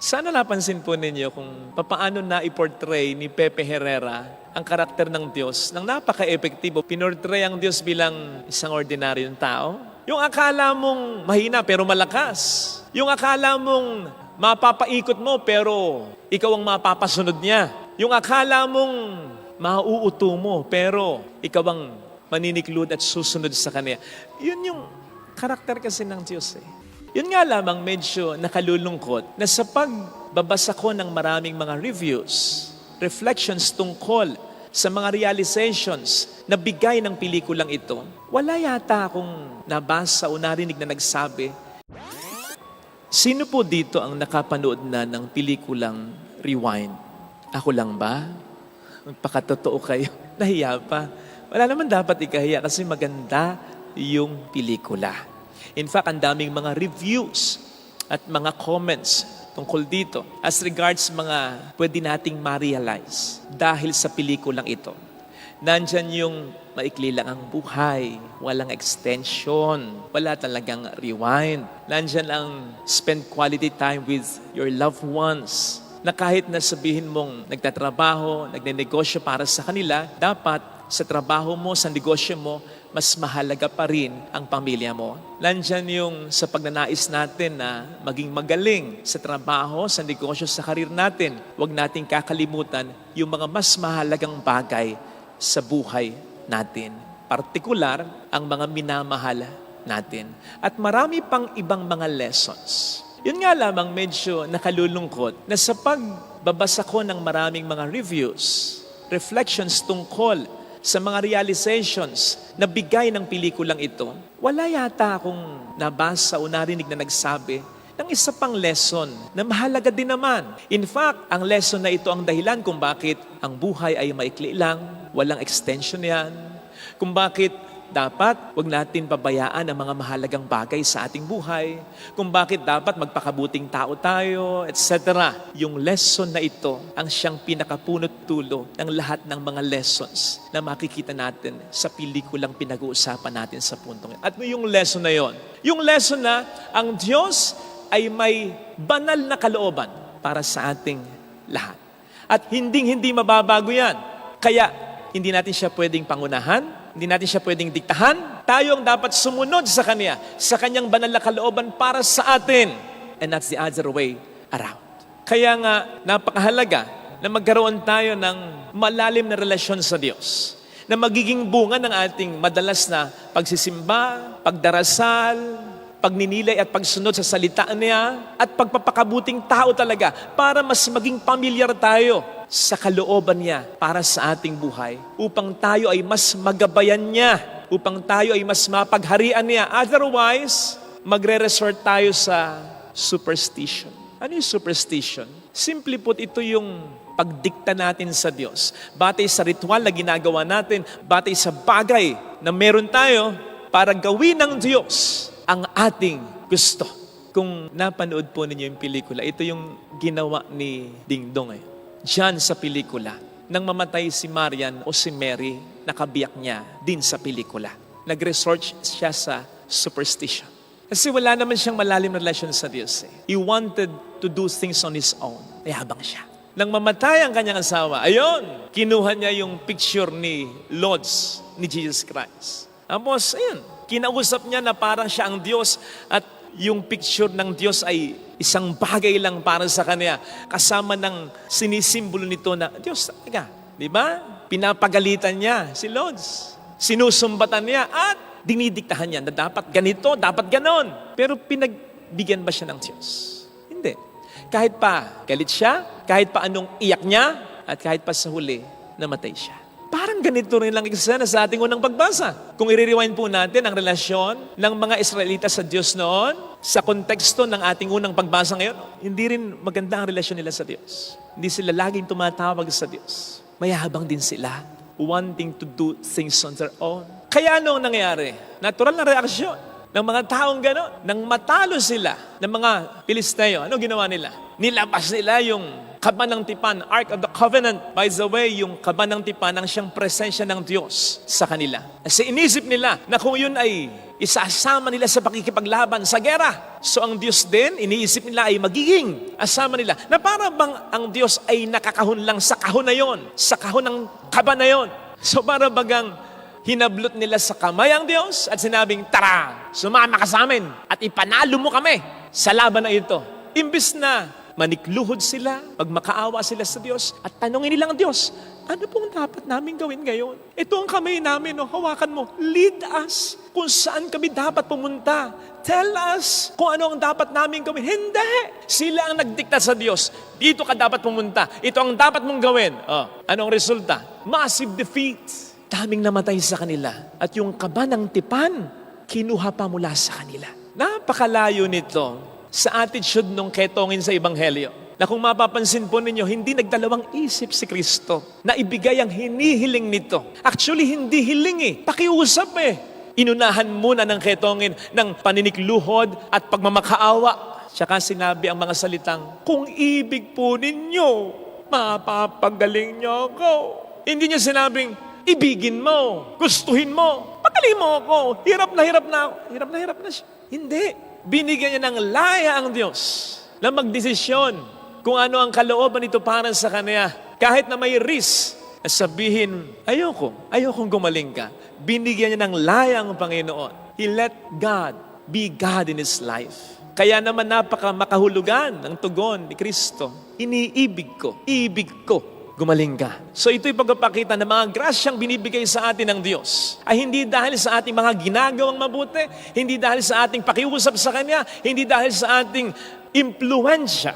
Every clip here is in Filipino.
Sana napansin po ninyo kung papaano na i-portray ni Pepe Herrera ang karakter ng Diyos nang napaka-epektibo. Pinortray ang Diyos bilang isang ordinaryong tao. Yung akala mong mahina pero malakas. Yung akala mong mapapaikot mo pero ikaw ang mapapasunod niya. Yung akala mong mauuto mo pero ikaw ang maniniklod at susunod sa Kanya. Yun yung karakter kasi ng Diyos eh. Yun nga lamang medyo nakalulungkot na sa pagbabasa ko ng maraming mga reviews, reflections tungkol sa mga realizations na bigay ng pelikulang ito, wala yata akong nabasa o narinig na nagsabi, sino po dito ang nakapanood na ng pelikulang Rewind? Ako lang ba? Magpakatotoo kayo. Nahiya pa. Wala naman dapat ikahiya kasi maganda yung pelikula. In fact, ang daming mga reviews at mga comments tungkol dito as regards mga pwede nating ma-realize dahil sa pelikulang ito. Nandyan yung maikli lang ang buhay, walang extension, wala talagang rewind. Nandyan ang spend quality time with your loved ones na kahit na sabihin mong nagtatrabaho, nagnenegosyo para sa kanila, dapat sa trabaho mo, sa negosyo mo, mas mahalaga pa rin ang pamilya mo. Nandyan yung sa pagnanais natin na maging magaling sa trabaho, sa negosyo, sa karir natin. Huwag nating kakalimutan yung mga mas mahalagang bagay sa buhay natin. Partikular, ang mga minamahal natin. At marami pang ibang mga lessons. Yun nga lamang medyo nakalulungkot na sa pagbabasa ko ng maraming mga reviews, reflections tungkol sa mga realizations na bigay ng pelikulang ito, wala yata akong nabasa o narinig na nagsabi ng isa pang lesson na mahalaga din naman. In fact, ang lesson na ito ang dahilan kung bakit ang buhay ay maikli lang, walang extension yan, kung bakit dapat wag natin pabayaan ang mga mahalagang bagay sa ating buhay, kung bakit dapat magpakabuting tao tayo, etc. Yung lesson na ito ang siyang pinakapunot tulo ng lahat ng mga lessons na makikita natin sa pelikulang pinag-uusapan natin sa puntong ito. At yung lesson na yon, yung lesson na ang Diyos ay may banal na kalooban para sa ating lahat. At hinding-hindi mababago yan. Kaya hindi natin siya pwedeng pangunahan, hindi natin siya pwedeng diktahan. Tayo ang dapat sumunod sa Kanya, sa Kanyang banal na kalooban para sa atin. And that's the other way around. Kaya nga, napakahalaga na magkaroon tayo ng malalim na relasyon sa Diyos na magiging bunga ng ating madalas na pagsisimba, pagdarasal, pagninilay at pagsunod sa salita niya at pagpapakabuting tao talaga para mas maging pamilyar tayo sa kalooban niya para sa ating buhay upang tayo ay mas magabayan niya, upang tayo ay mas mapagharian niya. Otherwise, magre-resort tayo sa superstition. Ano yung superstition? Simply put, ito yung pagdikta natin sa Diyos. Batay sa ritual na ginagawa natin, batay sa bagay na meron tayo para gawin ng Diyos ang ating gusto. Kung napanood po ninyo yung pelikula, ito yung ginawa ni Ding Dong eh. Diyan sa pelikula, nang mamatay si Marian o si Mary, nakabiyak niya din sa pelikula. Nag-resort siya sa superstition. Kasi wala naman siyang malalim na relasyon sa Diyos. Eh. He wanted to do things on his own. Mayabang siya. Nang mamatay ang kanyang asawa, ayun, kinuha niya yung picture ni Lords ni Jesus Christ. Tapos, ayun, kinausap niya na parang siya ang Diyos at yung picture ng Diyos ay isang bagay lang para sa kanya. Kasama ng sinisimbolo nito na, Diyos talaga. Di ba? Pinapagalitan niya si Lords. Sinusumbatan niya at dinidiktahan niya na dapat ganito, dapat ganon. Pero pinagbigyan ba siya ng Diyos? Hindi. Kahit pa galit siya, kahit pa anong iyak niya, at kahit pa sa huli, namatay siya. Parang ganito rin lang eksena sa ating unang pagbasa. Kung i-rewind po natin ang relasyon ng mga Israelita sa Diyos noon, sa konteksto ng ating unang pagbasa ngayon, hindi rin maganda ang relasyon nila sa Diyos. Hindi sila laging tumatawag sa Diyos. Mayabang din sila, wanting to do things on their own. Kaya ano ang nangyari? Natural na reaksyon ng mga taong gano'n. Nang matalo sila ng mga Pilisteo, ano ginawa nila? Nilabas nila yung kaba ng tipan, Ark of the Covenant. By the way, yung kaba ng tipan ang siyang presensya ng Diyos sa kanila. Kasi inisip nila na kung yun ay isasama nila sa pakikipaglaban sa gera. So ang Diyos din, iniisip nila ay magiging asama nila. Na para bang ang Diyos ay nakakahon lang sa kahon na yon, sa kahon ng kaba na yon. So para bagang hinablot nila sa kamay ang Diyos at sinabing, Tara, sumama ka sa amin at ipanalo mo kami sa laban na ito. Imbis na manikluhod sila, magmakaawa sila sa Diyos at tanongin nila ang Diyos, ano pong dapat namin gawin ngayon? Ito ang kamay namin, no? hawakan mo. Lead us kung saan kami dapat pumunta. Tell us kung ano ang dapat namin gawin. Hindi! Sila ang nagdikta sa Diyos. Dito ka dapat pumunta. Ito ang dapat mong gawin. Oh, anong resulta? Massive defeat. Daming namatay sa kanila. At yung kaba ng tipan, kinuha pa mula sa kanila. Napakalayo nito sa attitude nung ketongin sa Ebanghelyo. Na kung mapapansin po ninyo, hindi nagdalawang isip si Kristo na ibigay ang hinihiling nito. Actually, hindi hiling eh. Pakiusap eh. Inunahan muna ng ketongin ng paninikluhod at pagmamakaawa. Tsaka sinabi ang mga salitang, Kung ibig po ninyo, mapapagaling niyo ako. Hindi niya sinabing, ibigin mo, gustuhin mo, pagaling mo ako, hirap na hirap na ako. Hirap na hirap na siya. Hindi. Binigyan niya ng laya ang Diyos na magdesisyon kung ano ang kalooban nito para sa kanya. Kahit na may risk, sabihin, ayoko, ayokong gumaling ka. Binigyan niya ng laya ang Panginoon. He let God be God in his life. Kaya naman napaka makahulugan ng tugon ni Kristo. Iniibig ko, ibig ko, gumaling ka. So ito'y pagpapakita ng mga grasyang binibigay sa atin ng Diyos. Ay hindi dahil sa ating mga ginagawang mabuti, hindi dahil sa ating pakiusap sa Kanya, hindi dahil sa ating impluensya,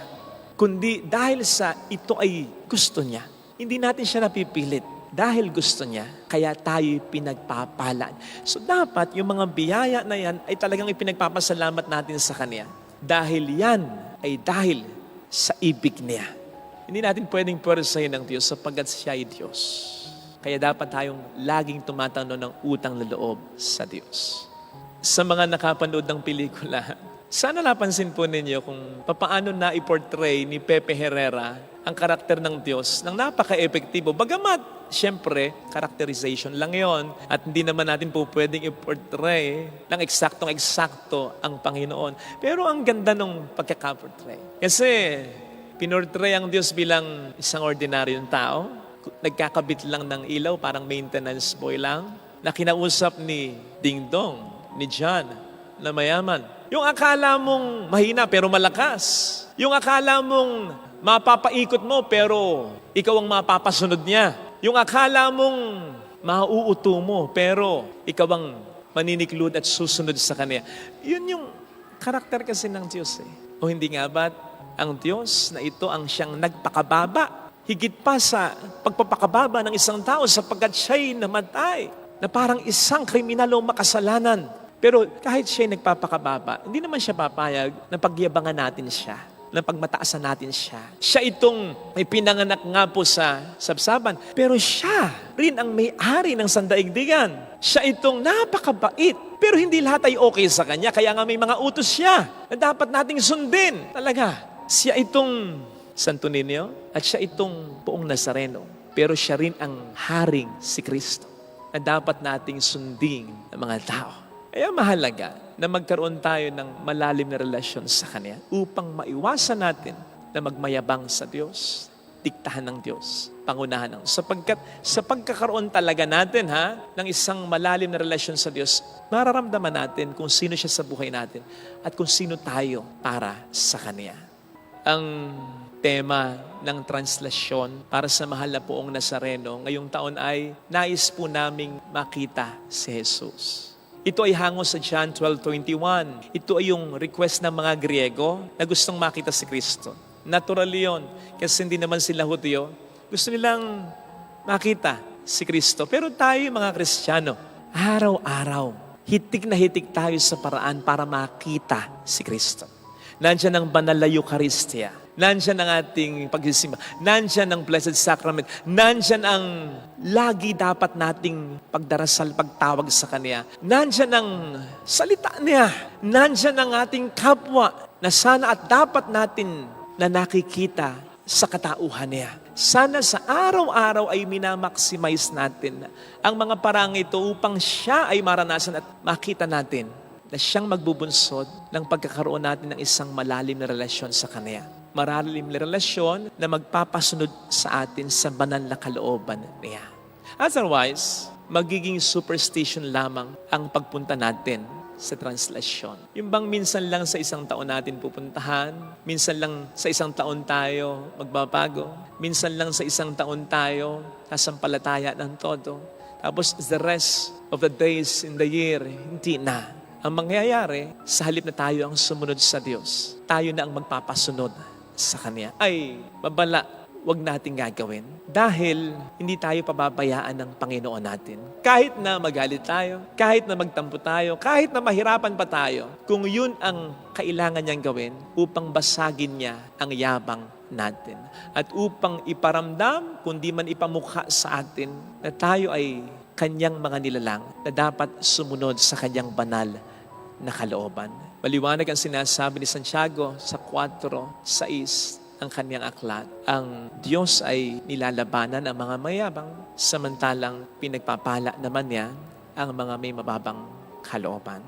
kundi dahil sa ito ay gusto niya. Hindi natin siya napipilit. Dahil gusto niya, kaya tayo'y pinagpapalan. So dapat yung mga biyaya na yan ay talagang ipinagpapasalamat natin sa Kanya. Dahil yan ay dahil sa ibig niya. Hindi natin pwedeng pwersahin ng Diyos sapagkat siya ay Diyos. Kaya dapat tayong laging tumatanong ng utang na loob sa Diyos. Sa mga nakapanood ng pelikula, sana napansin po ninyo kung papaano na i-portray ni Pepe Herrera ang karakter ng Diyos nang napaka-epektibo. Bagamat, syempre, characterization lang yon at hindi naman natin po pwedeng i-portray ng eksaktong-eksakto ang Panginoon. Pero ang ganda nung pagkaka-portray. Kasi, pinortray ang Diyos bilang isang ordinaryong tao, nagkakabit lang ng ilaw, parang maintenance boy lang, na kinausap ni Ding Dong, ni John, na mayaman. Yung akala mong mahina pero malakas. Yung akala mong mapapaikot mo pero ikaw ang mapapasunod niya. Yung akala mong mauuto mo pero ikaw ang maniniklod at susunod sa Kanya. Yun yung karakter kasi ng Diyos eh. O hindi nga ba ang Diyos na ito ang siyang nagpakababa higit pa sa pagpapakababa ng isang tao sapagkat siya'y namatay na parang isang kriminal o makasalanan. Pero kahit siya'y nagpapakababa, hindi naman siya papayag na pagyabangan natin siya, na pagmataasan natin siya. Siya itong may pinanganak nga po sa sabsaban, pero siya rin ang may-ari ng sandaigdigan. Siya itong napakabait, pero hindi lahat ay okay sa kanya, kaya nga may mga utos siya na dapat nating sundin. Talaga, siya itong Santo Niño at siya itong buong Nazareno. Pero siya rin ang haring si Kristo na dapat nating sundin ng mga tao. Kaya mahalaga na magkaroon tayo ng malalim na relasyon sa Kanya upang maiwasan natin na magmayabang sa Diyos, diktahan ng Diyos, pangunahan ng sapagkat sa pagkakaroon talaga natin ha ng isang malalim na relasyon sa Diyos, mararamdaman natin kung sino siya sa buhay natin at kung sino tayo para sa Kanya. Ang tema ng translasyon para sa mahal na poong Nazareno ngayong taon ay nais po naming makita si Jesus. Ito ay hango sa John 12.21. Ito ay yung request ng mga Griego na gustong makita si Kristo. Natural yun. Kasi hindi naman sila Hudyo. Gusto nilang makita si Kristo. Pero tayo mga Kristiyano, araw-araw, hitik na hitik tayo sa paraan para makita si Kristo. Nandiyan ang banal na Eucharistia. Nandiyan ang ating pagsisimba. Nandiyan ang Blessed Sacrament. Nandiyan ang lagi dapat nating pagdarasal, pagtawag sa Kanya. Nandiyan ang salita niya. Nandiyan ang ating kapwa na sana at dapat natin na nakikita sa katauhan niya. Sana sa araw-araw ay minamaximize natin ang mga parang ito upang siya ay maranasan at makita natin na siyang magbubunsod ng pagkakaroon natin ng isang malalim na relasyon sa Kanya. Malalim na relasyon na magpapasunod sa atin sa banal na kalooban niya. Otherwise, magiging superstition lamang ang pagpunta natin sa translasyon. Yung bang minsan lang sa isang taon natin pupuntahan, minsan lang sa isang taon tayo magbabago, minsan lang sa isang taon tayo sasampalataya ng todo. Tapos the rest of the days in the year, hindi na. Ang mangyayari, sa halip na tayo ang sumunod sa Diyos, tayo na ang magpapasunod sa Kanya. Ay, babala, wag nating gagawin. Dahil hindi tayo pababayaan ng Panginoon natin. Kahit na magalit tayo, kahit na magtampo tayo, kahit na mahirapan pa tayo, kung yun ang kailangan niyang gawin upang basagin niya ang yabang natin. At upang iparamdam, kundi man ipamukha sa atin, na tayo ay kanyang mga nilalang na dapat sumunod sa kanyang banal na kalooban. Maliwanag ang sinasabi ni Santiago sa 4.6 ng kanyang aklat. Ang Diyos ay nilalabanan ang mga mayabang, samantalang pinagpapala naman niya ang mga may mababang kalooban.